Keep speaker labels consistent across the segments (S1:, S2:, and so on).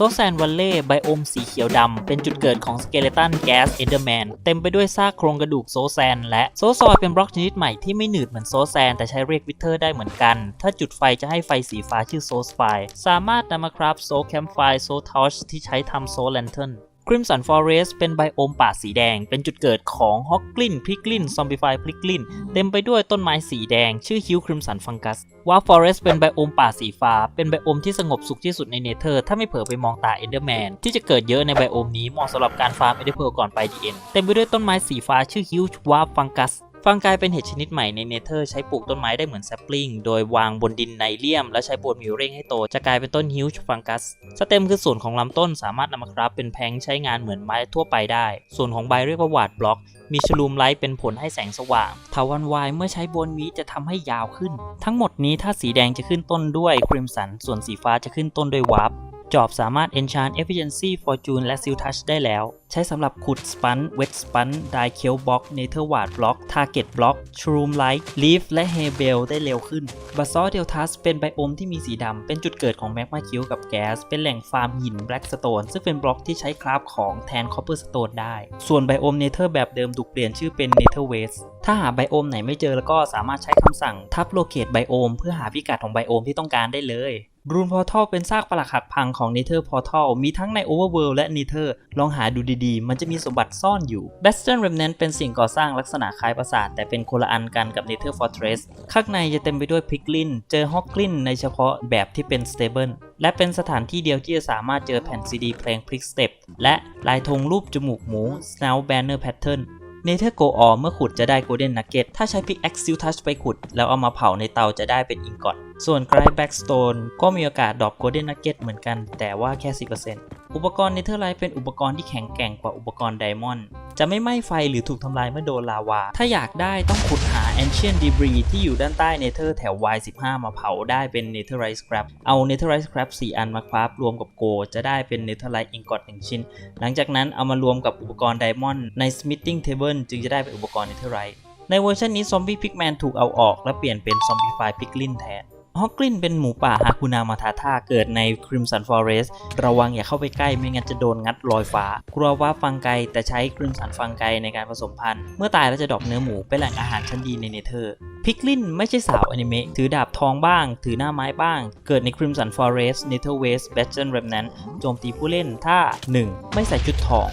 S1: โซแซนวัลเล่ไบโอมสีเขียวดำ เป็นจุดเกิดของสเกเลตันแก๊สเอนเดอร์แมนเต็มไปด้วยซากโครงกระดูกโซแซนและโซซอยเป็นบล็อกชนิดใหม่ที่ไม่หนืดเหมือนโซแซน แต่ใช้เรียกวิเทอร์ได้เหมือนกัน ถ้าจุดไฟจะให้ไฟสีฟ้าชื่อโซสไฟสามารถนำมาคราฟโซแคมไฟโซทอชที่ใช้ทำโซแลนเทน กริมสันฟอเรสเป็นไบโอมป่าสีแดง เป็นจุดเกิดของฮอกกลินพริกลินซอมบิฟายพริกลินเต็มไปด้วยต้นไม้สีแดง ชื่อฮิวคริมสันฟังกัสวาฟอเรสเป็นไบโอมป่าสีฟ้า เป็นไบโอมที่สงบสุขที่สุดในเนเธอร์ ถ้าไม่เผลอไปมองตาเอนเดอร์แมน ที่จะเกิดเยอะในไบโอมนี้เหมาะสำหรับการฟาร์มเอเดอร์เพลก่อนไปดีเอ็นเต็มไปด้วยต้นไม้สีฟ้าชื่อฮิววาฟังกัส ฟังกายเป็นเห็ดชนิดใหม่ในเนเธอร์ใช้ปลูกต้นไม้ได้เหมือนแซปลิงโดยวางบนดินไนเลียม และใช้โบนมิวเร่งให้โตจะกลายเป็นต้นฮิวช์ฟังกัส สเต็มคือส่วนของลำต้นสามารถนำมาคราฟเป็นแพงใช้งานเหมือนไม้ทั่วไปได้ ส่วนของใบเรียกว่าวาดบล็อก มีชลูมไลท์เป็นผลให้แสงสว่างทาวันวายเมื่อใช้บนมีจะทำให้ยาวขึ้น ทั้งหมดนี้ถ้าสีแดงจะขึ้นต้นด้วยครีมสัน ส่วนสีฟ้าจะขึ้นต้นด้วยวาร์ป จอบสามารถ enchant efficiency fortune และ seal touch ได้แล้ว ใช้สำหรับขุด spun wet spun die kill block nether ward block target block shroom light leaf และ hebel ได้เร็วขึ้น basalt deltas เป็นไบโอมที่มีสีดำ เป็นจุดเกิดของ magma q กับแก๊ส เป็นแหล่งฟาร์มหิน blackstone ซึ่งเป็นบล็อกที่ใช้คราฟของแทน copper stone ได้ ส่วนไบโอม nether แบบเดิมถูกเปลี่ยนชื่อเป็น nether waste ถ้าหาไบโอมไหนไม่เจอแล้วก็สามารถใช้คำสั่งทับ locate ไบโอมเพื่อหาพิกัดของไบโอมที่ต้องการได้เลย รูนพอร์ทัลเป็นซากปรักหักพังของ Nether Portal มีทั้งใน Overworld และ Nether ลองหาดูดีๆ มันจะมีสมบัติซ่อนอยู่ Bastion Remnant เป็นสิ่งก่อสร้างลักษณะคล้ายปราสาทแต่เป็นคนละอันกันกับ Nether Fortress ข้างในจะเต็มไปด้วยพิกลิน เจอฮอกลินในเฉพาะแบบที่เป็น Stable และเป็นสถานที่เดียวที่จะสามารถเจอแผ่นซีดีเพลง Prick Step และลายธงรูปจมูกหมู Snout Banner Pattern เนเธอร์โกออเมื่อขุดจะได้โกลเด้นนักเก็ตถ้าใช้พิกแอคซิลทัชไปขุด แล้วเอามาเผาในเตาจะได้เป็นอิงกอตส่วนไกรแบ็กสโตนก็มีโอกาสดรอปโกลเด้นนักเก็ตเหมือนกัน แต่ว่าแค่ 10% อุปกรณ์เนเธอร์ไลท์เป็นอุปกรณ์ที่แข็งแกร่งกว่าอุปกรณ์ไดมอนด์จะไม่ไหม้ไฟหรือถูกทำลายเมื่อโดนลาวา ถ้าอยากได้ต้องขุดหา Ancient Debris ที่อยู่ด้านใต้เนเธอร์แถว Y15 มาเผาได้เป็น Netherite Scrap เอา Netherite Scrap 4 อันมาคราฟรวมกับโก จะได้เป็น Netherite Ingot 1 ชิ้น หลังจากนั้นเอามารวมกับอุปกรณ์ไดมอนด์ใน Smithing Table จึงจะได้เป็นอุปกรณ์ Netherite ในเวอร์ชันนี้ซอมบี้พิกแมนถูกเอาออกและเปลี่ยนเป็นซอมบี้ไฟพิกลินแทน ฮอกกลินเป็นหมูป่าฮาคูนามาทาธาเกิดใน Crimson Forest ระวังอย่าเข้าไปใกล้ไม่งั้นจะโดนงัดลอยฟ้ากลัวว่าฟังไกแต่ใช้ Crimson ฟังไกในการผสมพันธุ์ เมื่อตายแล้วจะดรอปเนื้อหมูเป็นแหล่งอาหารชั้นดีในเนเธอร์พิกลินไม่ใช่สาวอนิเมะถือดาบทองบ้าง ถือหน้าไม้บ้าง เกิดใน Crimson Forest Nether West Bastion Remnant โจมตีผู้เล่นถ้า 1. ไม่ใส่ชุดทอง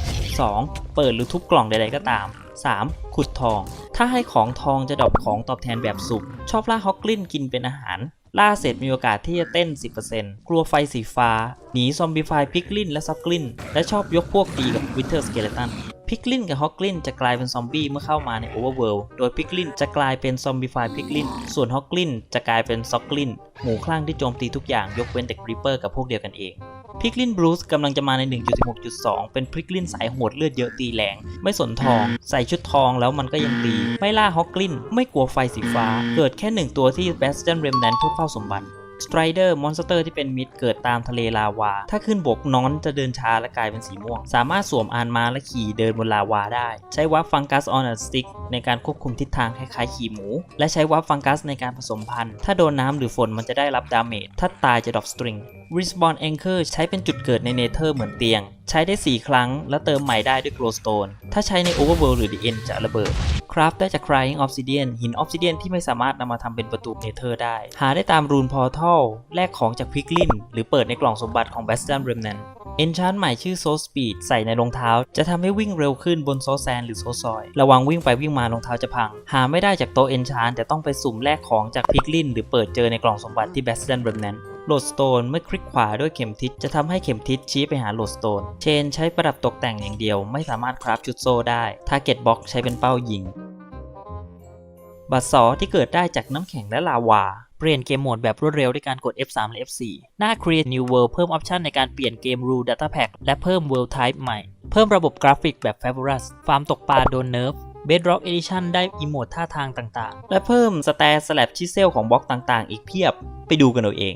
S1: 2. เปิดหรือทุบกล่องใดๆก็ตาม 3. ขุดทอง ถ้าให้ของทองจะดรอปของตอบแทนแบบสุ่มชอบล่าฮอกกลินกินเป็นอาหาร ล่าเสร็จมีโอกาสที่จะเต้น 10%กลัวไฟสีฟ้า หนีซอมบี้ไฟพิกลินและซับกลิน และชอบยกพวกตีกับวิเทอร์สเกเลตันพิกลินกับฮอกกลินจะกลายเป็นซอมบี้เมื่อเข้ามาในโอเวอร์เวิลด์โดยพิกลินจะกลายเป็นซอมบี้ไฟพิกลิน ส่วนฮอกกลินจะกลายเป็นซ็อกกลิน หมูคลั่งที่โจมตีทุกอย่างยกเว้นแต่กริปเปอร์กับพวกเดียวกันเอง พิกลินบรูซกำลังจะมาใน 1.16.2 เป็นพิกลินสายโหดเลือดเยอะตีแรง ไม่สนทอง ใส่ชุดทองแล้วมันก็ยังตี ไม่ล่าฮอกกลิน ไม่กลัวไฟสีฟ้า เกิดแค่หนึ่งตัวที่แบสเ i นเรมแนนเพื่อเฝ้าสมบัติ สไตรเดอร์มอนสเตอร์ที่เป็นมิดเกิดตามทะเลลาวา ถ้าขึ้นบกนอนจะเดินช้าและกลายเป็นสีม่วง สามารถสวมอานมาและขี่เดินบนลาวาได้ ใช้วับฟังกัสออนสติกในการควบคุมทิศทางคล้ายๆขี่หมู และใช้วับฟังกัสในการผสมพันธุ์ ถ้าโดนน้ำหรือฝนมันจะได้รับดาเมจ ถ้าตายจะดรอปสตริง Respawn Anchor ใช้เป็นจุดเกิดในเนเธอร์เหมือนเตียง ใช้ได้ 4 ครั้ง และเติมใหม่ได้ด้วย Glowstone ถ้าใช้ใน Overworld หรือ The End จะระเบิด ราฟได้จาก Crying Obsidian หิน Obsidian ที่ไม่สามารถนำมาทำเป็นประตูเนเธอร์ได้ หาได้ตามรูนพอร์ทัลแลกของจากพิกลิน หรือเปิดในกล่องสมบัติของ Bastion Remnant Enchant ใหม่ชื่อ Soul Speed ใส่ในรองเท้า จะทำให้วิ่งเร็วขึ้นบนโซแซนหรือโซซอย ระวังวิ่งไปวิ่งมารองเท้าจะพัง หาไม่ได้จากโต๊ะ Enchant แต่ต้องไปสุ่มแลกของจากพิกลิน หรือเปิดเจอในกล่องสมบัติที่ Bastion Remnant โหลดสโตนเมื่อคลิกขวาด้วยเข็มทิศจะทำให้เข็มทิศชี้ไปหาโหลดสโตน เชนใช้ประดับตกแต่งอย่างเดียว ไม่สามารถคราฟชุดโซ่ได้ Target Box ใช้เป็นเป้ายิง บัตรสอที่เกิดได้จากน้ำแข็งและลาวา เปลี่ยนเกมโหมดแบบรวดเร็วด้วยการกด F3 และ F4 หน้า Create New World เพิ่มออปชันในการเปลี่ยนเกม Rule Data Pack และเพิ่ม World Type ใหม่ เพิ่มระบบกราฟิกแบบ Fabulous ฟาร์มตกปลาโดนเนิร์ฟ Bedrock Edition ได้อีโมดท่าทางต่างๆ และเพิ่มสแตร์สลับชิเซลของบล็อกต่างๆ อีกเพียบ ไปดูกันเอาเอง